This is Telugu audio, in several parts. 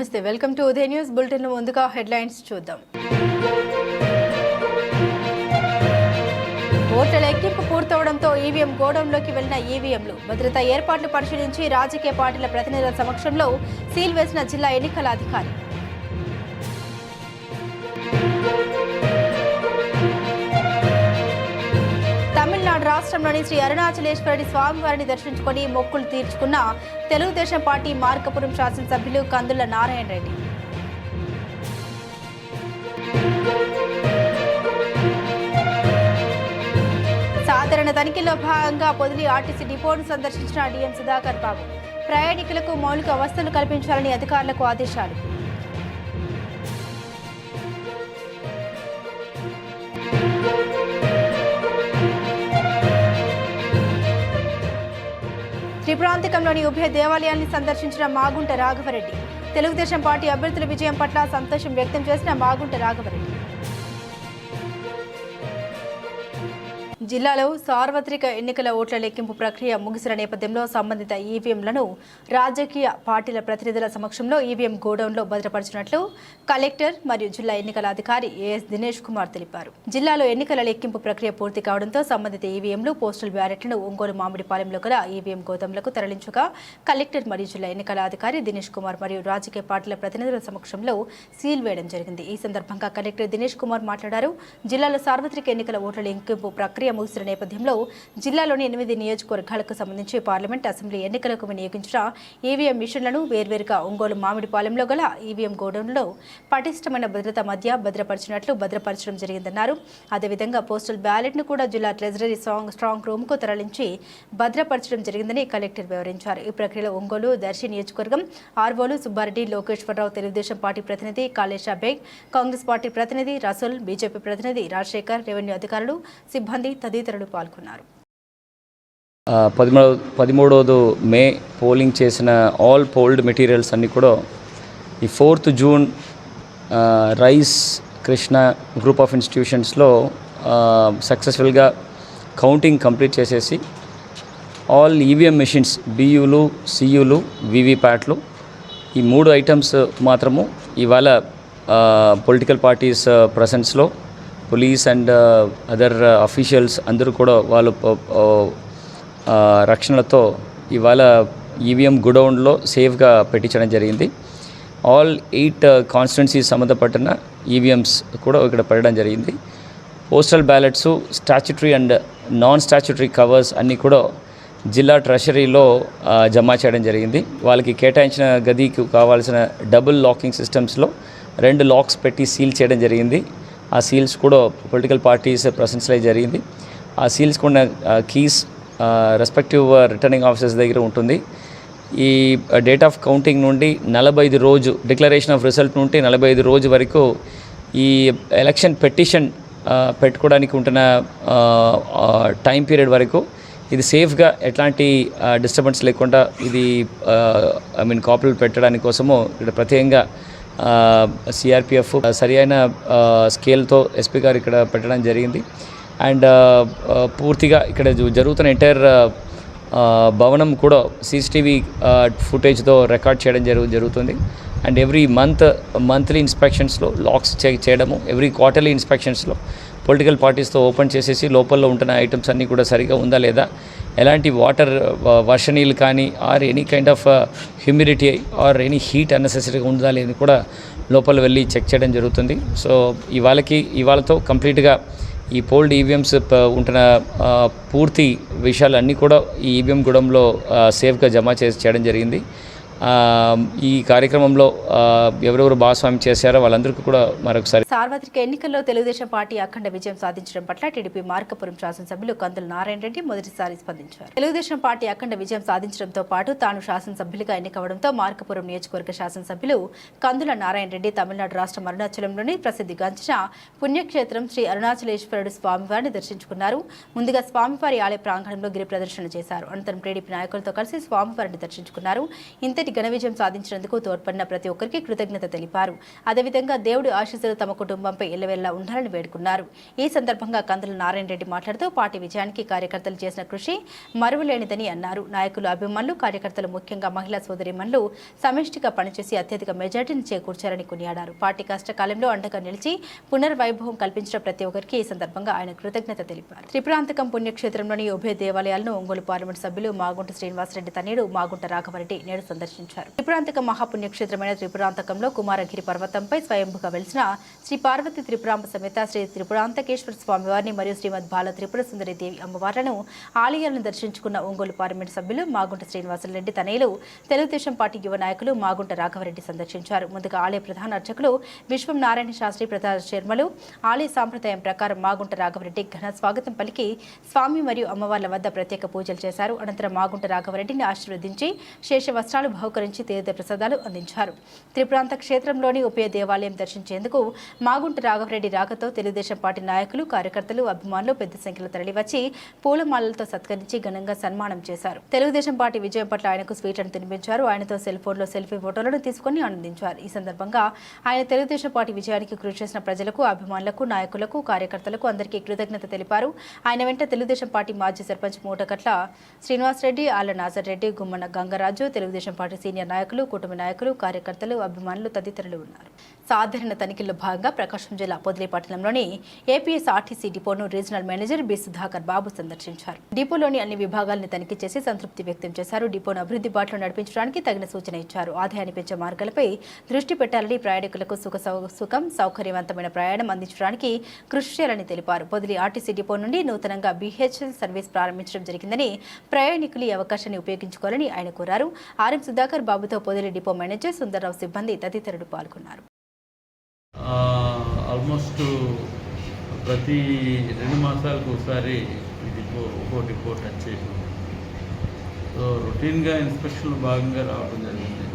నమస్తే welcome to Udaya news. Bulletin ముందుగా హెడ్లైన్స్ చూద్దాం. ఓట్ల లెక్కింపు పూర్తవడంతో ఈవీఎం గోడౌన్లోకి వెళ్ళిన ఈవీఎంలు. భద్రతా ఏర్పాట్లు పరిశీలించి రాజకీయ పార్టీల ప్రతినిధుల సమక్షంలో సీల్ వేసిన జిల్లా ఎన్నికల అధికారి. తమిళనాడు రాష్ట్రంలోని శ్రీ అరుణాచలేశ్వరుడి స్వామివారిని దర్శించుకొని మొక్కులు తీర్చుకున్న తెలుగుదేశం పార్టీ మార్కపురం శాసనసభ్యులు కందుల నారాయణ రెడ్డి. సాధారణ తనిఖీలో భాగంగా పొదిలి ఆర్టీసీ డిపోను సందర్శించిన డిఎం సుధాకర్ బాబు ప్రయాణికులకు మౌలిక వసతులు కల్పించాలని అధికారులకు ఆదేశాలు. త్రిపురాంతకంలోని ఉభయ దేవాలయాల్ని సందర్శించిన మాగుంట రాఘవరెడ్డి. తెలుగుదేశం పార్టీ అభ్యర్థుల విజయం పట్ల సంతోషం వ్యక్తం చేసిన మాగుంట రాఘవరెడ్డి. జిల్లాలో సార్వత్రిక ఎన్నికల ఓట్ల లెక్కింపు ప్రక్రియ ముగిసిన నేపథ్యంలో సంబంధిత ఈవీఎంలను రాజకీయ పార్టీల ప్రతినిధుల సమక్షంలో ఈవీఎం గోడౌన్లో భద్రపరిచినట్లు కలెక్టర్ మరియు జిల్లా ఎన్నికల అధికారి ఏఎస్ దినేష్ కుమార్ తెలిపారు. జిల్లాలో ఎన్నికల లెక్కింపు ప్రక్రియ పూర్తి కావడంతో సంబంధిత ఈవీఎంలు పోస్టల్ బ్యాలెట్లను ఒంగోలు మామిడిపాలెంలో గల ఈవీఎం గోదాంలకు తరలించగా కలెక్టర్ మరియు జిల్లా ఎన్నికల అధికారి దినేష్ కుమార్ మరియు రాజకీయ పార్టీల ప్రతినిధుల సమక్షంలో సీల్ వేయడం జరిగింది. ఈ సందర్భంగా కలెక్టర్ దినేష్ కుమార్ మాట్లాడారు. జిల్లాలో సార్వత్రిక ఎన్నికల ఓట్ల లెక్కింపు ప్రక్రియ ముగిసిన నేపథ్యంలో జిల్లాలోని ఎనిమిది నియోజకవర్గాలకు సంబంధించి పార్లమెంట్ అసెంబ్లీ ఎన్నికలకు వినియోగించిన ఈవీఎం మిషన్లను వేర్వేరుగా ఒంగోలు మామిడిపాలెంలో గల ఈవీఎం గోడౌన్లో పటిష్టమైన భద్రత మధ్య భద్రపరిచినట్లు భద్రపరచడం జరిగిందన్నారు. అదేవిధంగా పోస్టల్ బ్యాలెట్ను కూడా జిల్లా ట్రెజరీ స్ట్రాంగ్ స్ట్రాంగ్ రూమ్కు తరలించి భద్రపరచడం జరిగిందని కలెక్టర్ వివరించారు. ఈ ప్రక్రియలో ఒంగోలు దర్శి నియోజకవర్గం ఆర్వోలు సుబ్బారెడ్డి లోకేశ్వరరావు తెలుగుదేశం పార్టీ ప్రతినిధి కాళేశా బేగ్ కాంగ్రెస్ పార్టీ ప్రతినిధి రసూల్ బీజేపీ ప్రతినిధి రాజశేఖర్ రెవెన్యూ అధికారులు సిబ్బంది తదితరులు పాల్గొన్నారు. పదమూడవ పదమూడవది మే పోలింగ్ చేసిన ఆల్ పోల్డ్ మెటీరియల్స్ అన్నీ కూడా ఈ fourth June Rise Krishna group of ఇన్స్టిట్యూషన్స్లో సక్సెస్ఫుల్గా కౌంటింగ్ కంప్లీట్ చేసేసి ఆల్ ఈవీఎం మెషిన్స్ బియులు సియులు వివిప్యాట్లు ఈ మూడు ఐటమ్స్ మాత్రము ఇవాళ పొలిటికల్ పార్టీస్ ప్రజెన్స్లో పోలీస్ అండ్ అదర్ అఫీషియల్స్ అందరూ కూడా వాళ్ళు రక్షణలతో ఇవాళ ఈవీఎం గుడౌన్లో సేఫ్గా పెట్టించడం జరిగింది. ఆల్ ఎయిట్ కాన్స్టిట్యున్సీ సంబంధపడిన ఈవీఎంస్ కూడా ఇక్కడ పెట్టడం జరిగింది. Postal ballots statutory and non statutory covers అన్నీ కూడా జిల్లా ట్రెషరీలో జమ చేయడం జరిగింది. వాళ్ళకి కేటాయించిన గదికి కావాల్సిన డబుల్ లాకింగ్ సిస్టమ్స్లో రెండు లాక్స్ పెట్టి సీల్ చేయడం జరిగింది. ఆ సీల్స్ కూడా పొలిటికల్ పార్టీస్ ప్రశంసలే జరిగింది. ఆ సీల్స్ కూడా కీస్ రెస్పెక్టివ్ రిటర్నింగ్ ఆఫీసర్స్ దగ్గర ఉంటుంది. ఈ డేట్ ఆఫ్ కౌంటింగ్ నుండి నలభై ఐదు రోజు డిక్లరేషన్ ఆఫ్ రిజల్ట్ నుండి నలభై ఐదు రోజు వరకు ఈ ఎలక్షన్ పెటిషన్ పెట్టుకోవడానికి ఉంటున్న టైం పీరియడ్ వరకు ఇది సేఫ్గా ఎట్లాంటి డిస్టర్బెన్స్ లేకుండా ఇది ఐ మీన్ కాపులు పెట్టడానికి కోసము ఇక్కడ ప్రత్యేకంగా సిఆర్పిఎఫ్ సరి అయిన స్కేల్తో ఎస్పీ గారు ఇక్కడ పెట్టడం జరిగింది. అండ్ పూర్తిగా ఇక్కడ జరుగుతున్న ఎంటైర్ భవనం కూడా సీసీటీవీ ఫుటేజ్తో రికార్డ్ చేయడం జరుగు జరుగుతుంది. అండ్ ఎవ్రీ మంత్ మంత్లీ ఇన్స్పెక్షన్స్లో లాక్స్ చే చేయడము ఎవ్రీ క్వార్టర్లీ ఇన్స్పెక్షన్స్లో పొలిటికల్ పార్టీస్తో ఓపెన్ చేసేసి లోపల ఉంటున్న ఐటమ్స్ అన్నీ కూడా సరిగా ఉందా లేదా ఎలాంటి వాటర్ వర్షనీలు కానీ or any kind of humidity or any heat అన్నెసెసరీగా ఉందా లేదని కూడా లోపల వెళ్ళి చెక్ చేయడం జరుగుతుంది. సో ఇవాళకి ఇవాళతో కంప్లీట్గా ఈ పోల్డ్ ఈవీఎంస్ ఉంటున్న పూర్తి విషయాలన్నీ కూడా ఈ ఈవీఎం గూడెంలో సేఫ్గా జమ చేసి చేయడం జరిగింది. ఈ కార్యక్రమంలో ఎవరెవరు భాగస్వామి చేశారో వాళ్ళందరికీ కూడా మరొకసారి సార్వత్రిక ఎన్నికల్లో తెలుగుదేశం పార్టీ అఖండ విజయం సాధించడం పట్ల టీడీపీ మార్కపురం శాసనసభ్యులు కందుల నారాయణ రెడ్డి మొదటిసారి స్పందించారు. తెలుగుదేశం పార్టీ అఖండ విజయం సాధించడంతో పాటు తాను శాసనసభ్యులుగా ఎన్నికవడంతో మార్కపురం నియోజకవర్గ శాసనసభ్యులు కందుల నారాయణ రెడ్డి తమిళనాడు రాష్ట్రం అరుణాచలంలోని ప్రసిద్ధిగాంచిన పుణ్యక్షేత్రం శ్రీ అరుణాచలేశ్వరుడు స్వామివారిని దర్శించుకున్నారు. ముందుగా స్వామివారి ఆలయ ప్రాంగణంలో గిరి ప్రదర్శన చేశారు. అనంతరం టీడీపీ నాయకులతో కలిసి స్వామివారిని దర్శించుకున్నారు. ఇంతటి ఇంతటి ఘన విజయం సాధించినందుకు తోడ్పడిన ప్రతి ఒక్కరికి కృతజ్ఞత తెలిపారు. అదేవిధంగా దేవుడి ఆశీస్సులు తమ కుటుంబంపై ఎల్లవెల్లా ఉండాలని వేడుకున్నారు. ఈ సందర్భంగా కందుల నారాయణ రెడ్డి మాట్లాడుతూ పార్టీ విజయానికి కార్యకర్తలు చేసిన కృషి మరువలేనిదని అన్నారు. నాయకులు అభిమానులు కార్యకర్తలు ముఖ్యంగా మహిళా సోదరిమణులు సమిష్టిగా పనిచేసి అత్యధిక మెజార్టీని చేకూర్చారని కొనియాడారు. పార్టీ కష్టకాలంలో అండగా నిలిచి పునర్వైభవం కల్పించిన ప్రతి ఒక్కరికి ఈ సందర్భంగా ఆయన కృతజ్ఞత తెలిపారు. త్రిపురాంతకం పుణ్యక్షేత్రంలోని ఉభయ దేవాలయాలను ఒంగోలు పార్లమెంట్ సభ్యులు మాగుంట శ్రీనివాసరెడ్డి తనేడు మాగుంట రాఘవరెడ్డి నేడు సందర్శించారు. త్రిపురాంతక మహాపుణ్యక్షేత్రమైన త్రిపురాంతకంలో కుమారగిరి పర్వతంపై స్వయంభుగా వెలిసిన శ్రీ పార్వతి త్రిపురాంబ సమేత శ్రీ త్రిపురాంతకేశ్వర స్వామివారిని మరియు శ్రీమద్ బాల త్రిపుర సుందరి దేవి అమ్మవార్లను ఆలయాలను దర్శించుకున్న ఒంగోలు పార్లమెంట్ సభ్యులు మాగుంట శ్రీనివాసరెడ్డి తనయులు తెలుగుదేశం పార్టీ యువ నాయకులు మాగుంట రాఘవరెడ్డి సందర్శించారు. ముందుగా ఆలయ ప్రధాన అర్చకులు విశ్వం నారాయణ శాస్త్రి ప్రధాన శర్మలు ఆలయ సాంప్రదాయం ప్రకారం మాగుంట రాఘవరెడ్డి ఘన స్వాగతం పలికి స్వామి మరియు అమ్మవార్ల వద్ద ప్రత్యేక పూజలు చేశారు. అనంతరం మాగుంట రాఘవరెడ్డిని ఆశీర్వదించి శేష వస్త్రాలు బహుకరించి తీర్థ ప్రసాదాలు అందించారు. త్రిప్రాంత క్షేత్రంలోని ఉపయ దేవాలయం దర్శించేందుకు మాగుంట రాఘవరెడ్డి రాకతో తెలుగుదేశం పార్టీ నాయకులు కార్యకర్తలు అభిమానులు పెద్ద సంఖ్యలో తరలివచ్చి పూలమాలలతో సత్కరించి ఘనంగా సన్మానం చేశారు. తెలుగుదేశం పార్టీ విజయం పట్ల ఆయనకు స్వీట్లను తినిపించారు. ఆయనతో సెల్ ఫోన్లో సెల్ఫీ ఫోటోలను తీసుకుని ఆనందించారు. ఈ సందర్భంగా ఆయన తెలుగుదేశం పార్టీ విజయానికి కృషి చేసిన ప్రజలకు అభిమానులకు నాయకులకు కార్యకర్తలకు అందరికీ కృతజ్ఞత తెలిపారు. ఆయన వెంట తెలుగుదేశం పార్టీ మాజీ సర్పంచ్ మూటకట్ల శ్రీనివాసరెడ్డి ఆళ్ళ నాజర్ రెడ్డి గుమ్మన గంగరాజు తెలుగుదేశం పార్టీ సీనియర్ నాయకులు కుటుంబ నాయకులు కార్యకర్తలు అభిమానులు తదితరులు ఉన్నారు. సాధారణ తనిఖీల్లో భాగంగా ప్రకాశం జిల్లా పొదిలి పట్టణంలోని APS RTC డిపోను regional manager B Sudhakar Babu సందర్శించారు. డిపోలోని అన్ని విభాగాలను తనిఖీ చేసి సంతృప్తి వ్యక్తం చేశారు. డిపోను అభివృద్ధి బాటలో నడిపించడానికి తగిన సూచన ఇచ్చారు. ఆదాయాన్ని పెంచే మార్గాలపై దృష్టి పెట్టాలని ప్రయాణికులకు సుఖ సుఖం సౌకర్యవంతమైన ప్రయాణం అందించడానికి కృషి చేయాలని తెలిపారు. పొదిలి ఆర్టీసీ డిపో నుండి నూతనంగా బీహెచ్ఎల్ సర్వీస్ ప్రారంభించడం జరిగిందని ప్రయాణికులు ఈ అవకాశాన్ని ఉపయోగించుకోవాలని ఆయన కోరారు. ఆర్ఎం సుధాకర్ బాబుతో పొదిలి డిపో మేనేజర్ సుందర్రావు సిబ్బంది తదితరులు పాల్గొన్నారు. ఆల్మోస్ట్ ప్రతి రెండు మాసాలకు ఒకసారి డిపో ఒక్కో డిపో టచ్ సో రొటీన్గా ఇన్స్పెక్షన్లు భాగంగా రావడం జరిగింది.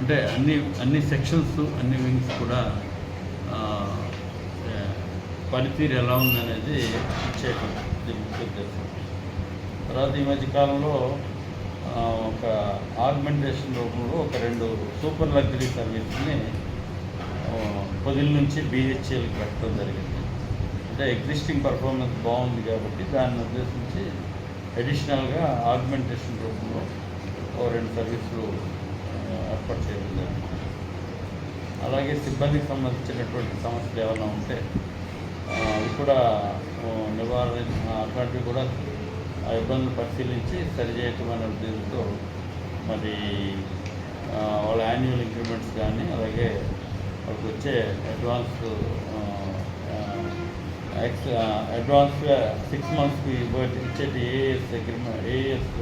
అంటే అన్ని అన్ని సెక్షన్స్ అన్ని వింగ్స్ కూడా పనితీరు ఎలా ఉందనేది చేయటం ఉద్దేశం తర్వాత ఈ మధ్య కాలంలో ఒక ఆగ్మెంటేషన్ రూపంలో ఒక రెండు సూపర్ లగ్జరీ సర్వీస్ని పొదిల నుంచి బిహెచ్ఎల్కి పెట్టడం జరిగింది. అంటే ఎగ్జిస్టింగ్ పర్ఫార్మెన్స్ బాగుంది కాబట్టి దాన్ని ఉద్దేశించి అడిషనల్గా ఆగ్మెంటేషన్ రూపంలో ఓ రెండు సర్వీసులు ఏర్పాటు చేయడం జరిగింది. అలాగే సిబ్బందికి సంబంధించినటువంటి సమస్యలు ఏమైనా ఉంటే అవి కూడా నివారణ అట్లాంటివి కూడా ఆ ఇబ్బందులు పరిశీలించి సరిచేయటం అనే ఉద్దేశంతో మరి వాళ్ళ యాన్యువల్ ఇంక్రిమెంట్స్ కానీ అలాగే వాళ్ళకి వచ్చే అడ్వాన్స్ అడ్వాన్స్గా సిక్స్ మంత్స్కి ఇచ్చేటి ఏఎస్ అగ్రిమెంట్ ఏఎస్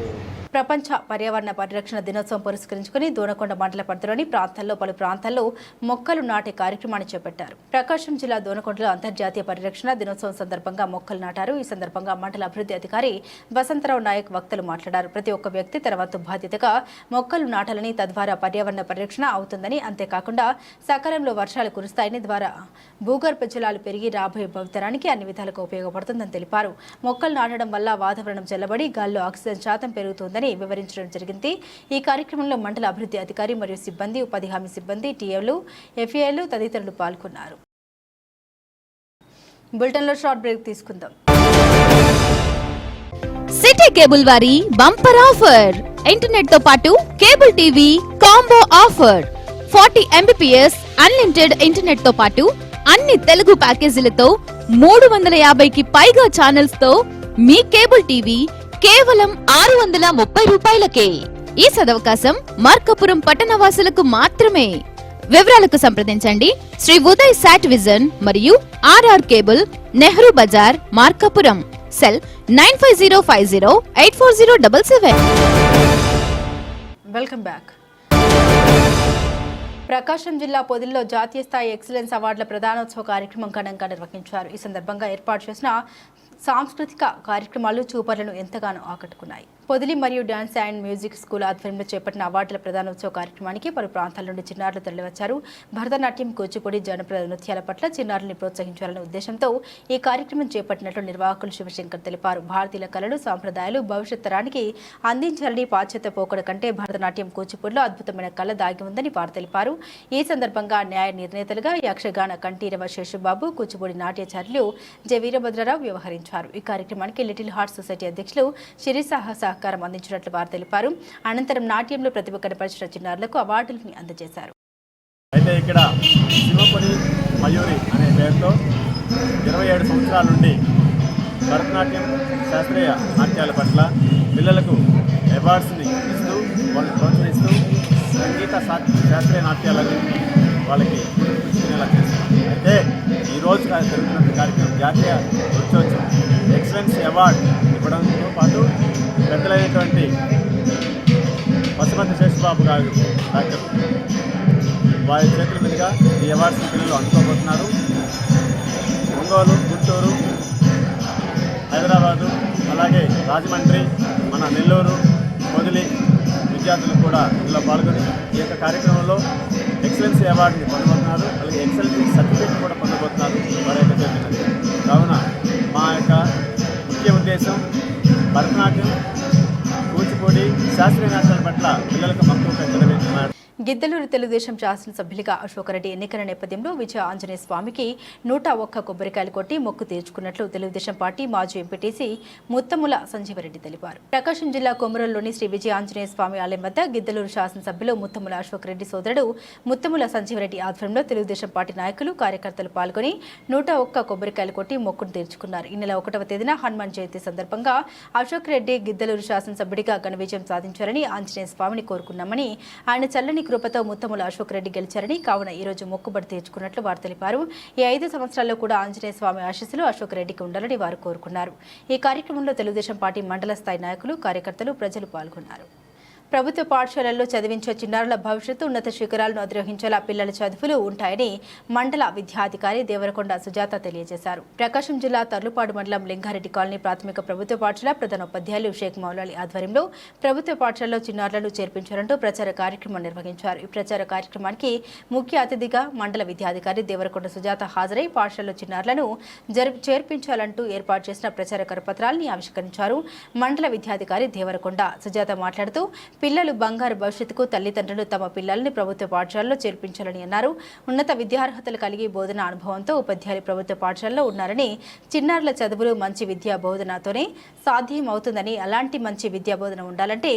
ప్రపంచ పర్యావరణ పరిరక్షణ దినోత్సవం పురస్కరించుకుని దోనకొండ మండల పరిధిలోని ప్రాంతాల్లో పలు ప్రాంతాల్లో మొక్కలు నాటే కార్యక్రమాన్ని చేపట్టారు. ప్రకాశం జిల్లా దోనకొండలో అంతర్జాతీయ పరిరక్షణ దినోత్సవం సందర్భంగా మొక్కలు నాటారు. ఈ సందర్భంగా మండల అభివృద్ధి అధికారి వసంతరావు నాయక్ వక్తలు మాట్లాడారు. ప్రతి ఒక్క వ్యక్తి తన వంతు బాధ్యతగా మొక్కలు నాటాలని తద్వారా పర్యావరణ పరిరక్షణ అవుతుందని అంతేకాకుండా సకాలంలో వర్షాలు కురుస్తాయని ద్వారా భూగర్భ జలాలు పెరిగి రాబోయే భవితరానికి అన్ని విధాలుగా ఉపయోగపడుతుందని తెలిపారు. మొక్కలు నాటడం వల్ల వాతావరణం చల్లబడి గాల్లో ఆక్సిజన్ శాతం పెరుగుతుందని వివరించడం జరిగింది. ఈ కార్యక్రమంలో మండల అభివృద్ధి అధికారి మరియు సిబ్బంది ఉపాధి హామీ సిబ్బంది టీఏలు ఎఫ్ఏలు తదితరులు పాల్గొన్నారు. బులెటిన్లో షార్ట్ బ్రేక్ తీసుకుందాం. సిటీ కేబుల్ వారి బంపర్ ఆఫర్. ఇంటర్నెట్తో పాటు cable TV combo offer. Forty Mbps unlimited ఇంటర్నెట్తో పాటు అన్ని తెలుగు ప్యాకేజీలతో మూడు వందల యాభైకి పైగా ఛానల్స్తో మీ కేబుల్ టీవీ కేవలం ఆరు వందల ముప్పై రూపాయలకే. ఈ సదవకాశం మార్కపురం పట్టణవాసులకు మాత్రమే. వివరాలకు సంప్రదించండి. శ్రీ ఉదయ్ సాట్ విజన్ మరియు RR cable Nehru Bazar Markapuram. Cell nine five zero five zero eight four zero double seven. Welcome back. Prakasam జిల్లా పొదిల్లో జాతీయ స్థాయి ఎక్సలెన్స్ అవార్డుల ప్రధానోత్సవ కార్యక్రమం ఘనంగా నిర్వహించారు. ఈ సందర్భంగా ఏర్పాటు చేసిన సాంస్కృతిక కార్యక్రమాలు చూపర్లను ఎంతగానో ఆకట్టుకున్నాయి. పొదిలి మరియు డాన్స్ అండ్ మ్యూజిక్ స్కూల్ ఆధ్వర్యంలో చేపట్టిన అవార్డుల ప్రదానోత్సవ కార్యక్రమానికి పలు ప్రాంతాల నుండి చిన్నారులు తరలివచ్చారు. భరతనాట్యం కూచిపూడి జనప్రద నృత్యాల పట్ల చిన్నారుల్ని ప్రోత్సహించాలనే ఉద్దేశంతో ఈ కార్యక్రమం చేపట్టినట్లు నిర్వాహకులు శివశంకర్ తెలిపారు. భారతీయుల కళలు సాంప్రదాయాలు భవిష్యత్ తరానికి అందించాలని పాశ్చాత్య పోకడ కంటే భరతనాట్యం కూచిపూడిలో అద్భుతమైన కళ దాగి ఉందని వారు తెలిపారు. ఈ సందర్భంగా న్యాయ నిర్ణేతలుగా యక్షగాన కంఠీరవ శేషుబాబు కూచిపూడి నాట్యాచార్యులు జె. వీరభద్రరావు వ్యవహరించారు. ఈ కార్యక్రమానికి లిటిల్ హార్ట్ సొసైటీ అధ్యక్షులు శిరిసాహ సహకారం అందించినట్లు వారు తెలిపారు. అనంతరం నాట్యంలో ప్రతిభ కనపరిచిన చిన్నారులకు అవార్డులను అందజేశారు. అయితే ఇక్కడ శివపురి మయూరి అనే పేరుతో ఇరవై ఏడు సంవత్సరాల నుండి భరతనాట్యం శాస్త్రీయ నాట్యాల పట్ల పిల్లలకు అవార్డ్స్ని ఇస్తూ వాళ్ళని ప్రోత్సహిస్తూ సంగీత శాస్త్రీయ నాట్యాలను వాళ్ళకి వినేలా చేస్తాం అయితే ఈరోజు జరుగుతున్న కార్యక్రమం జాతీయ వచ్చి ఎక్సలెన్స్ అవార్డు ఇవ్వడంతో పాటు పెద్దలైనటువంటి పశుపతి శేషబాబు గారు డాక్టర్ వారి చేతుల మీదుగా ఈ అవార్డ్స్ పిల్లలు అందుకోబోతున్నారు. ఒంగోలు గుంటూరు హైదరాబాదు అలాగే రాజమండ్రి మన నెల్లూరు పొదిలి విద్యార్థులు కూడా ఇందులో పాల్గొని ఈ యొక్క కార్యక్రమంలో ఎక్సలెన్సీ అవార్డుని పొందబోతున్నారు. అలాగే ఎక్సలెన్సీ సర్టిఫికేట్ కూడా పొందబోతున్నారు. వారి యొక్క చేతుల కావున మా యొక్క ముఖ్య ఉద్దేశం భరతనాట్యం కూచిపూడి శాస్త్రీయ నాటకాల పట్ల పిల్లలకు మక్కువ పెంచడమే గిద్దలూరు తెలుగుదేశం శాసనసభ్యులుగా అశోకరెడ్డి ఎన్నికల నేపథ్యంలో విజయ ఆంజనేయ స్వామికి నూట ఒక్క కొబ్బరికాయలు కొట్టి మొక్కు తీర్చుకున్నట్లు తెలుగుదేశం పార్టీ మాజీ ఎంపీటీసీ ముత్తముల సంజీవరెడ్డి తెలిపారు. ప్రకాశం జిల్లా కొమరంలోని శ్రీ విజయ ఆంజనేయ స్వామి ఆలయం వద్ద గిద్దలూరు శాసనసభ్యులు ముత్తముల అశోకరెడ్డి సోదరుడు ముత్తముల సంజీవరెడ్డి ఆధ్వర్యంలో తెలుగుదేశం పార్టీ నాయకులు కార్యకర్తలు పాల్గొని నూట ఒక్క కొబ్బరికాయలు కొట్టి మొక్కును తీర్చుకున్నారు. ఈ నెల ఒకటవ తేదీన హనుమాన్ జయంతి సందర్భంగా అశోక్ రెడ్డి గిద్దలూరు శాసనసభ్యుడిగా ఘన విజయం సాధించారని ఆంజనేయ స్వామిని కోరుకున్నామని ఆయన చల్లని కృపతో ముత్తముల అశోక్ రెడ్డి గెలిచారని కావున ఈ రోజు మొక్కుబడి తీర్చుకున్నట్లు వారు తెలిపారు. ఈ ఐదు సంవత్సరాల్లో కూడా ఆంజనేయ స్వామి ఆశీస్సులు అశోక్ రెడ్డికి ఉండాలని వారు కోరుకున్నారు. ఈ కార్యక్రమంలో తెలుగుదేశం పార్టీ మండల స్థాయి నాయకులు కార్యకర్తలు ప్రజలు పాల్గొన్నారు. ప్రభుత్వ పాఠశాలల్లో చదివించే చిన్నారుల భవిష్యత్తు ఉన్నత శిఖరాలను అధిరోహించేలా పిల్లల చదువులు ఉంటాయని మండల విద్యాధికారి దేవరకొండ సుజాత తెలియజేశారు. ప్రకాశం జిల్లా తర్లుపాడు మండలం లింగారెడ్డి కాలనీ ప్రాథమిక ప్రభుత్వ పాఠశాల ప్రధాన ఉపాధ్యాయులు షేక్ మౌలాలి ఆధ్వర్యంలో ప్రభుత్వ పాఠశాలలో చిన్నారులను చేర్పించాలంటూ ప్రచార కార్యక్రమం నిర్వహించారు. ఈ ప్రచార కార్యక్రమానికి ముఖ్య అతిథిగా మండల విద్యాధికారి దేవరకొండ సుజాత హాజరై పాఠశాలలో చిన్నారులను చేర్పించాలంటూ ఏర్పాటు చేసిన ప్రచార కరపత్రాలని ఆవిష్కరించారు మండల విద్యాధికారి దేవరకొండ. సుజాత మాట్లాడుతూ పిల్లలు బంగారు భవిష్యత్తుకు తల్లిదండ్రులు తమ పిల్లల్ని ప్రభుత్వ పాఠశాలలో చేర్పించాలని అన్నారు. ఉన్నత విద్యార్హతలు కలిగి బోధన అనుభవంతో ఉపాధ్యాయులు ప్రభుత్వ పాఠశాలలో ఉన్నారని చిన్నారుల చదువులు మంచి విద్యా బోధనతోనే సాధ్యం అవుతుందని అలాంటి మంచి విద్యా బోధన ఉండాలంటే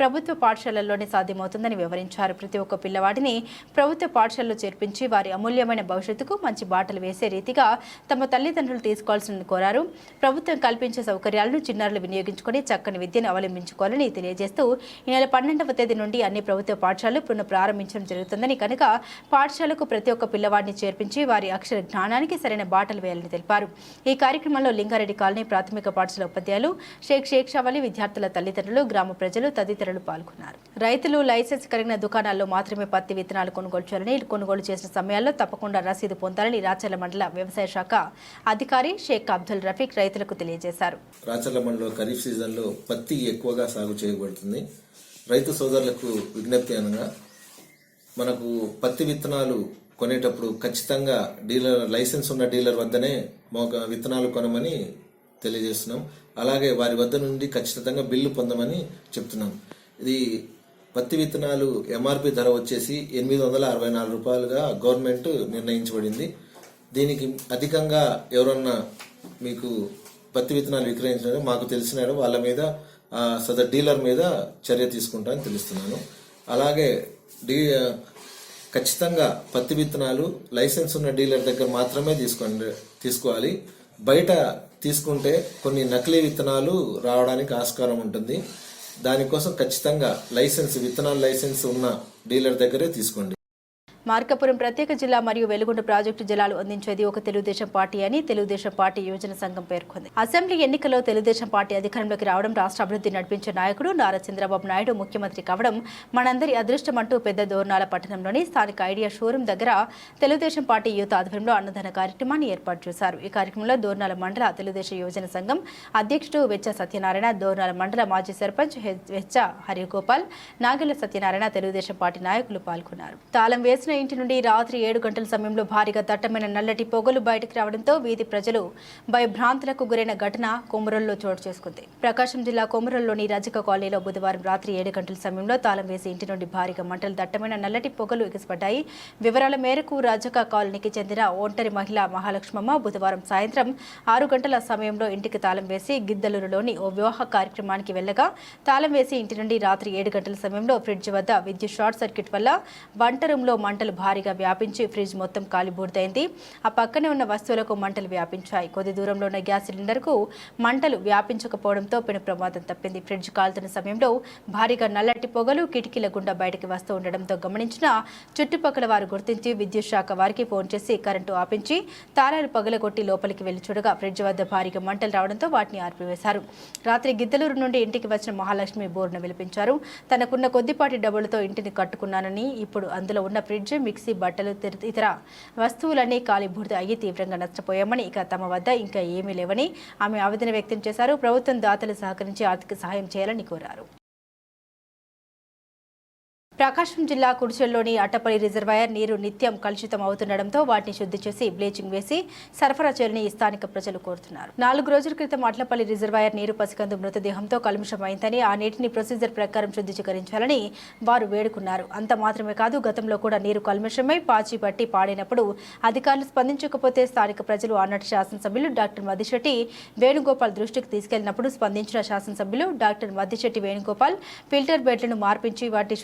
ప్రభుత్వ పాఠశాలల్లోనే సాధ్యమవుతుందని వివరించారు. ప్రతి ఒక్క పిల్లవాడిని ప్రభుత్వ పాఠశాలలో చేర్పించి వారి అమూల్యమైన భవిష్యత్తుకు మంచి బాటలు వేసే రీతిగా తమ తల్లిదండ్రులు తీసుకోవాల్సిందని కోరారు. ప్రభుత్వం కల్పించే సౌకర్యాలను చిన్నారులు వినియోగించుకొని చక్కని విద్యను అవలంబించుకోవాలని తెలియజేస్తూ ఈ నెల పన్నెండవ తేదీ నుండి అన్ని ప్రభుత్వ పాఠశాలలు పునః ప్రారంభించడం జరుగుతుందని కనుక పాఠశాలకు ప్రతి ఒక్క పిల్లవాడిని చేర్పించి వారి అక్షర జ్ఞానానికి సరైన బాటలు వేయాలని తెలిపారు. ఈ కార్యక్రమంలో లింగారెడ్డి కాలనీ ప్రాథమిక పాఠశాల ఉపాధ్యాయులు షేక్ షేక్ షావలి విద్యార్థుల తల్లిదండ్రులు గ్రామ ప్రజలు తదితరులు పాల్గొన్నారు. రైతులు లైసెన్స్ కలిగిన దుకాణాల్లో మాత్రమే పత్తి విత్తనాలు కొనుగోలు చేయాలని కొనుగోలు చేసిన సమయాల్లో తప్పకుండా రసీదు పొందాలని రాచర్ల మండల వ్యవసాయ శాఖ అధికారి షేక్ అబ్దుల్ రఫీక్ రైతులకు తెలియజేశారు. రాచర్ల మండలం ఖరీఫ్ సీజన్లో పత్తి ఎక్కువగా సాగు చేయబడుతుంది. రైతు సోదరులకు విజ్ఞప్తి అనగా మనకు పత్తి విత్తనాలు కొనేటప్పుడు ఖచ్చితంగా డీలర్ లైసెన్స్ ఉన్న డీలర్ వద్దనే మోక విత్తనాలు కొనమని తెలియజేస్తున్నాం. అలాగే వారి వద్ద నుండి ఖచ్చితంగా బిల్లు పొందమని చెప్తున్నాం. ఇది పత్తి విత్తనాలు ఎంఆర్పి ధర వచ్చేసి ఎనిమిది వందల అరవై నాలుగు రూపాయలుగా గవర్నమెంట్ నిర్ణయించబడింది. దీనికి అధికంగా ఎవరన్నా మీకు పత్తి విత్తనాలు విక్రయించడం మాకు తెలిసిన వాళ్ళ మీద సదర్ డీలర్ మీద చర్య తీసుకుంటానని తెలుస్తున్నాను. అలాగే డీ ఖచ్చితంగా పత్తి విత్తనాలు లైసెన్స్ ఉన్న డీలర్ దగ్గర మాత్రమే తీసుకోండి తీసుకోవాలి. బయట తీసుకుంటే కొన్ని నకిలీ విత్తనాలు రావడానికి ఆస్కారం ఉంటుంది. దానికోసం ఖచ్చితంగా లైసెన్స్ విత్తనాలు లైసెన్స్ ఉన్న డీలర్ దగ్గరే తీసుకోండి. మార్కాపురం ప్రత్యేక జిల్లా మరియు వెలుగొండ ప్రాజెక్టు జలాలు అందించేది ఒక తెలుగుదేశం పార్టీ అని తెలుగుదేశం పార్టీ యోజన సంఘం పేర్కొంది. అసెంబ్లీ ఎన్నికల్లో తెలుగుదేశం పార్టీ అధికారంలోకి రావడం రాష్ట్ర అభివృద్ధి నడిపించే నాయకుడు నారా చంద్రబాబు నాయుడు ముఖ్యమంత్రి కావడం మనందరి అదృష్టం అంటూ పెద్ద దోర్నాల పట్టణంలోని స్థానిక ఐడియా షోరూం దగ్గర తెలుగుదేశం పార్టీ యూత్ ఆధ్వర్యంలో అన్నదాన కార్యక్రమాన్ని ఏర్పాటు చేశారు. ఈ కార్యక్రమంలో దోర్నాల మండల తెలుగుదేశం యోజన సంఘం అధ్యక్షుడు వెచ్చ సత్యనారాయణ దోర్నాల మండల మాజీ సర్పంచ్ వెచ్చ హరిగోపాల్ నాగల్ల సత్యనారాయణ తెలుగుదేశం పార్టీ నాయకులు పాల్గొన్నారు. తాళం వేసిన ఇంటి నుండి రాత్రి ఏడు గంటల సమయంలో భారీగా దట్టమైన నల్లటి పొగలు బయటకు రావడంతో వీధి ప్రజలు భయభ్రాంతులకు గురైన ఘటన కొమురల్లో చోటు చేసుకుంది. ప్రకాశం జిల్లా కొమురల్లోని రజక కాలనీలో బుధవారం రాత్రి ఏడు గంటల సమయంలో తాళం వేసి ఇంటి నుండి భారీగా మంటలు దట్టమైన నల్లటి పొగలు ఎగిసిపడ్డాయి. వివరాల మేరకు రజక కాలనీకి చెందిన ఒంటరి మహిళ మహాలక్ష్మమ్మ బుధవారం సాయంత్రం ఆరు గంటల సమయంలో ఇంటికి తాళం వేసి గిద్దలూరులోని ఓ వివాహ కార్యక్రమానికి వెళ్ళగా తాళం వేసి ఇంటి నుండి రాత్రి ఏడు గంటల సమయంలో ఫ్రిడ్జ్ వద్ద విద్యుత్ షార్ట్ సర్క్యూట్ వల్ల వంట రూమ్లో మంటలు భారీగా వ్యాపించి ఫ్రిడ్జ్ మొత్తం కాలిబూర్దైంది ఆ పక్కనే ఉన్న వస్తువులకు మంటలు వ్యాపించాయి. కొద్ది దూరంలో ఉన్న గ్యాస్ సిలిండర్కు మంటలు వ్యాపించకపోవడంతో పెను ప్రమాదం తప్పింది. ఫ్రిడ్జ్ కాలుతున్న సమయంలో భారీగా నల్లటి పొగలు కిటికీల గుండా బయటకు వస్తూ ఉండడంతో గమనించిన చుట్టుపక్కల వారు గుర్తించి విద్యుత్ శాఖ వారికి ఫోన్ చేసి కరెంటు ఆపించి తారాలు పగలగొట్టి లోపలికి వెళ్ళి చూడగా ఫ్రిడ్జ్ వద్ద భారీగా మంటలు రావడంతో వాటిని ఆర్పివేశారు. రాత్రి గిద్దలూరు నుండి ఇంటికి వచ్చిన మహాలక్ష్మి బోర్ను విలిపించారు. తనకున్న కొద్దిపాటి డబ్బులతో ఇంటిని కట్టుకున్నానని ఇప్పుడు అందులో ఉన్న ఫ్రిడ్జ్ మిక్సీ బట్టలు ఇతర వస్తువులన్నీ కాలిబూడిద అయ్యి తీవ్రంగా నష్టపోయామని ఇక తమ వద్ద ఇంకా ఏమీ లేవని ఆమె ఆవేదన వ్యక్తం చేశారు. ప్రభుత్వం దాతలు సహకరించి ఆర్థిక సహాయం చేయాలని కోరారు. ప్రకాశం జిల్లా కుడిచెల్లోని అట్టపల్లి రిజర్వాయర్ నీరు నిత్యం కలుషితం అవుతుండటంతో వాటిని శుద్ధి చేసి బ్లీచింగ్ వేసి సరఫరా చేయాలని స్థానిక ప్రజలు కోరుతున్నారు. నాలుగు రోజుల క్రితం అట్లపల్లి రిజర్వాయర్ నీరు పసికందు మృతదేహంతో కలుషమైందని ఆ నీటిని ప్రొసీజర్ ప్రకారం శుద్ధీకరించాలని వారు వేడుకున్నారు. అంత మాత్రమే కాదు గతంలో కూడా నీరు కల్మిషమై పాచి పట్టి పాడైనప్పుడు అధికారులు స్పందించకపోతే స్థానిక ప్రజలు ఆనాటి శాసనసభ్యులు డాక్టర్ మదిశెట్టి వేణుగోపాల్ దృష్టికి తీసుకెళ్ళినప్పుడు స్పందించిన శాసనసభ్యులు డాక్టర్ మధుశెట్టి వేణుగోపాల్ ఫిల్టర్ బెడ్లను మార్పించి వాటిని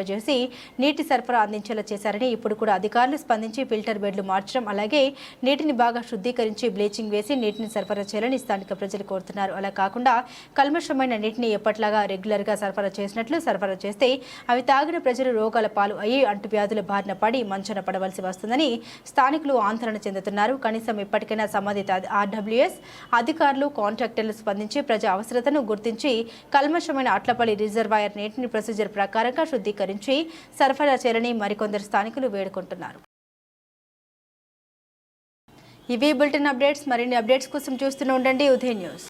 వర్తింపజేసి నీటి సరఫరా అందించేలా చేశారని ఇప్పుడు కూడా అధికారులు స్పందించి ఫిల్టర్ బెడ్లు మార్చడం అలాగే నీటిని బాగా శుద్ధీకరించి బ్లీచింగ్ వేసి నీటిని సరఫరా చేయాలని స్థానిక ప్రజలు కోరుతున్నారు. అలా కాకుండా కల్మషమైన నీటిని ఎప్పట్లాగా రెగ్యులర్గా సరఫరా చేసినట్లు సరఫరా చేస్తే అవి తాగిన ప్రజలు రోగాల పాలు అయ్యి అంటువ్యాధుల బారిన పడి మంచన పడవలసి వస్తుందని స్థానికులు ఆందోళన చెందుతున్నారు. కనీసం ఇప్పటికైనా సంబంధిత ఆర్డబ్ల్యూఎస్ అధికారులు కాంట్రాక్టర్లు స్పందించి ప్రజా అవసరతను గుర్తించి కల్మషమైన అట్లపల్లి రిజర్వాయర్ నీటిని ప్రొసీజర్ ప్రకారంగా శుద్ధీకరించి సరఫరా చేయాలని మరికొందరు స్థానికులు వేడుకుంటున్నారు. ఇవి బులెటిన్ అప్డేట్స్. మరిన్ని అప్డేట్స్ కోసం చూస్తూనే ఉండండి. ఉదయం న్యూస్.